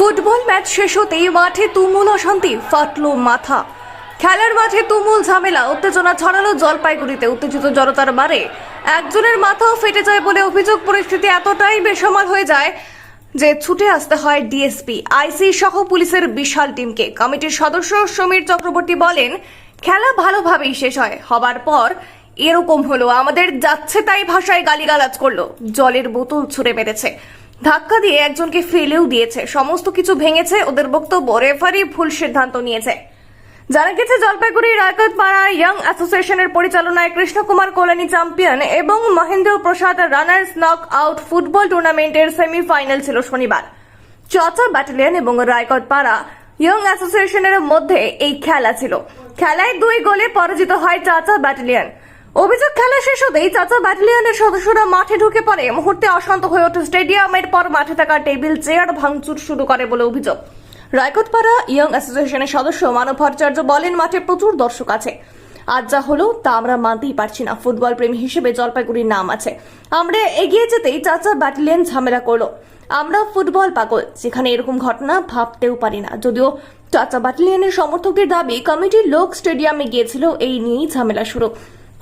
Football match শেষ হতেই মাঠে তুমুল অশান্তি, ফাটলো মাথা। খেলার মাঠে তুমুল ঝামেলা, উত্তেজনা ছড়ালো জলপাইগুড়িতে। উত্তেজিত জনতার মারে একজনের মাথাও ফেটে যায় বলে অভিযোগ। পরিস্থিতি এতটাই বেসামাল হয়ে যায় যে ছুটে আসতে হয় ডিএসপি, আইসি সহ পুলিশের বিশাল টিমকে। কমিটির সদস্য সমীর চক্রবর্তী বলেন, খেলা ভালোভাবেই শেষ হয়। হবার পর এরকম হলো, আমাদের যাচ্ছে তাই ভাষায় গালিগালাজ করল। জলের বোতল ছুঁড়ে মেরেছে। ধাক্কা দিয়ে একজনকে ফেলেও দিয়েছে। সমস্ত কিছু ভেঙেছে, ওদের বক্তব্য রেফারি ভুল সিদ্ধান্ত নিয়েছে। জানা গেছে, জলপাইগুড়ি রায়কত পাড়া ইয়াং অ্যাসোসিয়েশনের পরিচালনায় কৃষ্ণকুমার কল্যাণী চ্যাম্পিয়ন এবং Mahendra Prasad runners knock out football টুর্নামেন্টের সেমিফাইনাল ছিল শনিবার। চাচা ব্যাটালিয়ন এবং রায়কট পাড়া ইয়ং অ্যাসোসিয়েশনের মধ্যে এই খেলা ছিল। খেলায় দুই গোলে পরাজিত হয় চাচা ব্যাটালিয়ন। অভিযোগ খেলা শেষ হতেই চাচা ব্যাটালিয়নের সদস্যরা মাঠে ঢুকে পড়ে। মুহূর্তে অশান্ত হয়ে ওঠে স্টেডিয়ামের পর মাঠে থাকা টেবিল, চেয়ার ভাঙচুর শুরু করে বলে অভিযোগ। রায়কোটপাড়া ইয়ং অ্যাসোসিয়েশনের সদস্য মানব ভট্টাচার্য বলেন, মাঠে প্রচুর দর্শক আছে। আজ যা হলো তা আমরা মানতেই পারছি না। ফুটবল প্রেমী হিসেবে জলপাইগুড়ির নাম আছে। আমরা এগিয়ে যেতেই চাচা ব্যাটালিয়ন ঝামেলা করল। আমরা ফুটবল পাগল, যেখানে এরকম ঘটনা ভাবতেও পারি না। যদিও চাচা ব্যাটালিয়নের সমর্থকদের দাবি, কমিটির লোক স্টেডিয়ামে গিয়েছিল, এই নিয়েই ঝামেলা শুরু।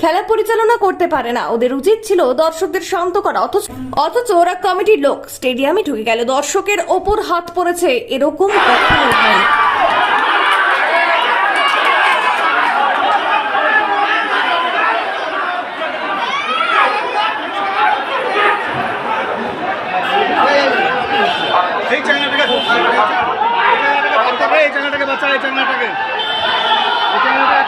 খেলা পরিচালনা করতে পারে না। ওদের উচিত ছিল দর্শকদের শান্ত করা। অথচ অথচ ওরা কমিটির লোক। স্টেডিয়ামে ঢুকে গেল। দর্শকের ওপর হাত পড়েছে এরকম এই এই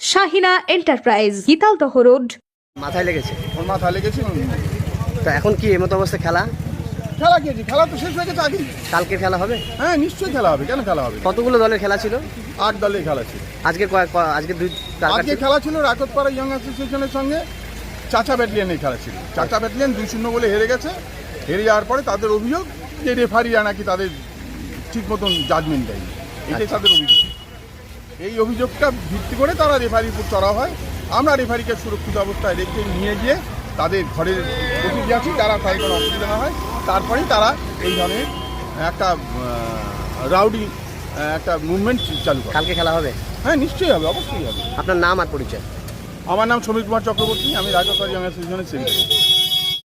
Shahina enterprise Gitaldaha road. মাথায় লেগেছে। ওর মাথা লেগেছে তো এখন কি এমতো অবস্থা খেলা? খেলা কি খেলা তো শেষ হয়ে গেছে আগে কালকে খেলা হবে? হ্যাঁ নিশ্চয়ই খেলা হবে। কেন খেলা হবে? কতগুলো দলের খেলা ছিল? আট দলের খেলা ছিল। আজকে কয়- আজকে দুই কার কার আজকে ছিল? খেলা ছিল রাকতপাড়া ইয়ং অ্যাসোসিয়েশনের সঙ্গে। চাচা ব্যাটালিয়নের খেলা ছিল। চাচা ব্যাটালিয়ন দুই শূন্য বলে হেরে গেছে। হেরে যাওয়ার পরে তাদের অভিযোগ যে রেফারিরা নাকি তাদের ঠিক মতন জাজমেন্ট দেয়নি। এটাই তাদের অভিযোগ। এই অভিযোগটা ভিত্তি করে তারা রেফারির উপর চড়া হয়। আমরা রেফারিকে সুরক্ষিত অবস্থায় রেখে নিয়ে গিয়ে তাদের ঘরের প্রতিটি আছি যারা তাই কোনো অসুবিধা না হয়। তারপরেই তারা এই ধরনের একটা রাউডি একটা মুভমেন্ট চালু করে। কালকে খেলা হবে? হ্যাঁ নিশ্চয়ই হবে অবশ্যই হবে। আপনার নাম আর পরিচয়? আমার নাম সমীর কুমার চক্রবর্তী আমি রাজস্থান ইয়ং অ্যাসোসিয়েশনের সেক্রেটারি